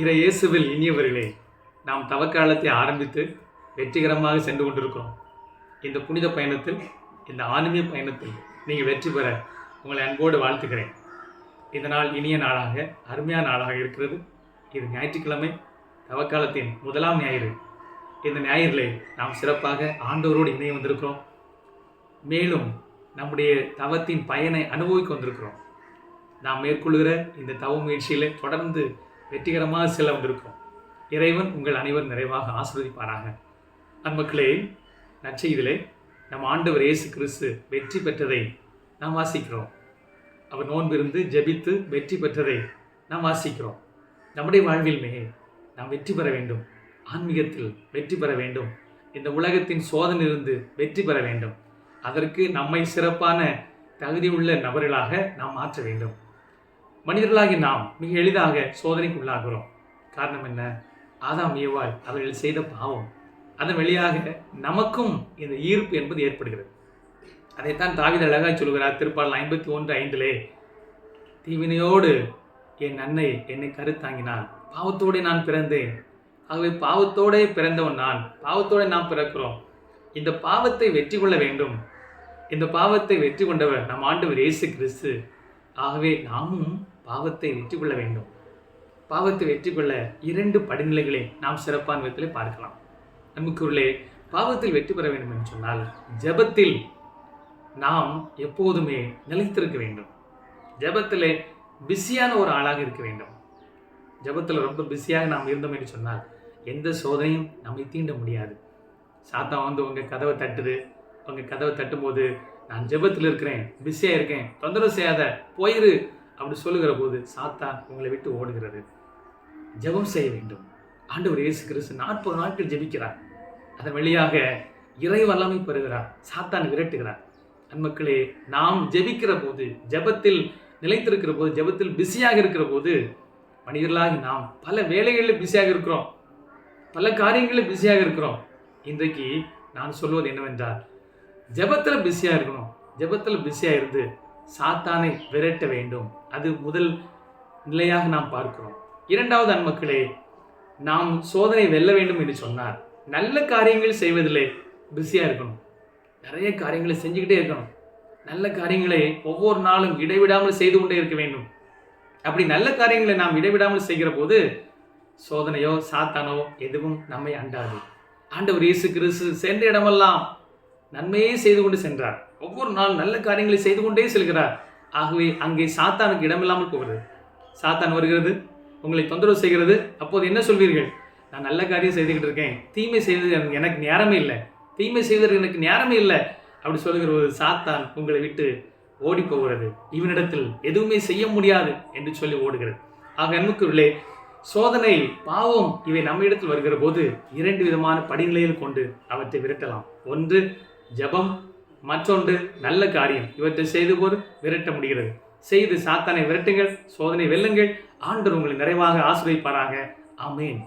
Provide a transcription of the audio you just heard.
இறை இயேசுவில் இனியவர்களே நாம் தவக்காலத்தை ஆரம்பித்து வெற்றிகரமாக சென்று கொண்டிருக்கிறோம். இந்த புனித பயணத்தில் இந்த ஆன்மீக பயணத்தில் நீங்கள் வெற்றி பெற உங்களை அன்போடு வாழ்த்துக்கிறேன் இந்த நாள் இனிய நாளாக அருமையான நாளாக இருக்கிறது. இது ஞாயிற்றுக்கிழமை தவக்காலத்தின் முதலாம் ஞாயிறு. இந்த ஞாயிறிலே நாம் சிறப்பாக ஆண்டவரோடு இணைய வந்திருக்கிறோம். மேலும் நம்முடைய தவத்தின் பயனை அனுபவிக்க வந்திருக்கிறோம். நாம் மேற்கொள்கிற இந்த தவ முயற்சியிலே தொடர்ந்து வெற்றிகரமாக செல்ல வந்திருக்கிறோம் இறைவன் உங்கள் அனைவரும் நிறைவாக ஆசிர்வதிப்பாராக. அன்பக்களே நற்செய்திலே நம் ஆண்டவர் இயேசு கிறிஸ்து வெற்றி பெற்றதை நாம் வாசிக்கிறோம். அவர் நோன்பிருந்து ஜெபித்து வெற்றி பெற்றதை நாம் வாசிக்கிறோம். நம்முடைய வாழ்விலுமே நாம் வெற்றி பெற வேண்டும். ஆன்மீகத்தில் வெற்றி பெற வேண்டும். இந்த உலகத்தின் சோதனையிலிருந்து வெற்றி பெற வேண்டும். அதற்கு நம்மை சிறப்பான தகுதியுள்ள நபர்களாக நாம் மாற்ற வேண்டும். மனிதர்களாகி நாம் மிக எளிதாக சோதனைக்கு உள்ளாகிறோம் காரணம் என்ன? ஆதாம் ஏவாள் அவர்கள் செய்த பாவம். அதன் வழியாக நமக்கும் இந்த ஈர்ப்பு என்பது ஏற்படுகிறது. அதைத்தான் தாவித அழகாய் சொல்கிறார் திருப்பாடல் ஐம்பத்தி ஒன்று ஐந்திலே. தீவினையோடு என் அன்னை என்னை கருத்தாங்கினான் பாவத்தோடு நான் பிறந்தேன். ஆகவே பாவத்தோடே பிறந்தவன் நான். பாவத்தோடு நாம் பிறக்கிறோம். இந்த பாவத்தை வெற்றி கொள்ள வேண்டும். இந்த பாவத்தை வெற்றி கொண்டவர் நம் ஆண்டவர் இயேசு கிறிஸ்து. ஆகவே நாமும் பாவத்தை வெற்றி கொள்ள வேண்டும். பாவத்தை வெற்றி கொள்ள இரண்டு படிநிலைகளை நாம் சிறப்பான விதத்தில் பார்க்கலாம். நமக்குள்ளே பாவத்தில் வெற்றி பெற வேண்டும் என்று சொன்னால் ஜெபத்தில் நாம் எப்போதுமே நிலைத்திருக்க வேண்டும். ஜபத்தில் பிஸியான ஒரு ஆளாக இருக்க வேண்டும். ஜெபத்தில் ரொம்ப பிஸியாக நாம் இருந்தோம் என்று சொன்னால் எந்த சோதனையும் நம்மை தீண்ட முடியாது. சாத்தான் வந்து உங்கள் கதவை தட்டுது. உங்கள் கதவை தட்டும்போது நான் ஜெபத்தில் இருக்கிறேன் பிஸியாக இருக்கேன் தொந்தரவு செய்யாத போயிரு. அப்படி சொல்லுகிற போது சாத்தான் உங்களை விட்டு ஓடுகிறது. ஜெபம் செய்ய வேண்டும். ஆண்டவர் இயேசு கிறிஸ்து நாற்பது நாட்கள் ஜெபிக்கிறார். அதன் வழியாக இறை வல்லமை பெறுகிறார். சாத்தான் விரட்டுகிறார். அன்மக்களே நாம் ஜெபிக்கிற போது ஜெபத்தில் நிலைத்திருக்கிற போது ஜெபத்தில் பிஸியாக இருக்கிற போது மனிதர்களாகி நாம் பல வேலைகளில் பிஸியாக இருக்கிறோம். பல காரியங்களில் பிஸியாக இருக்கிறோம். இன்றைக்கு நான் சொல்வது என்னவென்றால் ஜெபத்தில் பிஸியாக இருக்கணும். ஜெபத்தில் பிஸியாக இருந்து சாத்தானை விரட்ட வேண்டும். அது முதல் நிலையாக நாம் பார்க்கிறோம். இரண்டாவது அன்மக்களே நாம் சோதனை வெல்ல வேண்டும் என்று சொன்னார். நல்ல காரியங்கள் செய்வதிலே பிஸியாக இருக்கணும். நிறைய காரியங்களை செஞ்சுக்கிட்டே இருக்கணும். நல்ல காரியங்களை ஒவ்வொரு நாளும் இடைவிடாமல் செய்து கொண்டே இருக்க வேண்டும். அப்படி நல்ல காரியங்களை நாம் இடைவிடாமல் செய்கிற போது சோதனையோ சாத்தானோ எதுவும் நம்மை அண்டாது. ஆண்டவர் இயேசு கிறிஸ்து சென்ற இடமெல்லாம் நன்மையே செய்து கொண்டு சென்றார். ஒவ்வொரு நாள் நல்ல காரியங்களை செய்து கொண்டே செல்கிறார். ஆகவே அங்கே சாத்தானுக்கு இடமில்லாமல் போகிறது. சாத்தான் வருகிறது. உங்களை தொந்தரவு செய்கிறது. அப்போது என்ன சொல்வீர்கள்? நான் நல்ல காரியம் செய்துக்கிட்டு இருக்கேன். தீமை செய்வது எனக்கு- நேரமே இல்லை. தீமை செய்வதற்கு எனக்கு நேரமே இல்லை. அப்படி சொல்லுகிற ஒரு சாத்தான் உங்களை விட்டு ஓடி போகிறது. இவனிடத்தில் எதுவுமே செய்ய முடியாது என்று சொல்லி ஓடுகிறது. ஆக அன்புக்குள்ளே சோதனை பாவம் இவை நம்ம இடத்தில் வருகிற போது இரண்டு விதமான படிநிலையில் கொண்டு அவற்றை விரட்டலாம். ஒன்று ஜெபம் மற்றொன்று நல்ல காரியம். இவற்றை செய்து போது விரட்ட முடிகிறது. செய்து சாத்தானை விரட்டுங்கள் சோதனை வெல்லுங்கள். ஆண்டவர் உங்களை நிறைவாக ஆசிரியப்பாராக அமேன்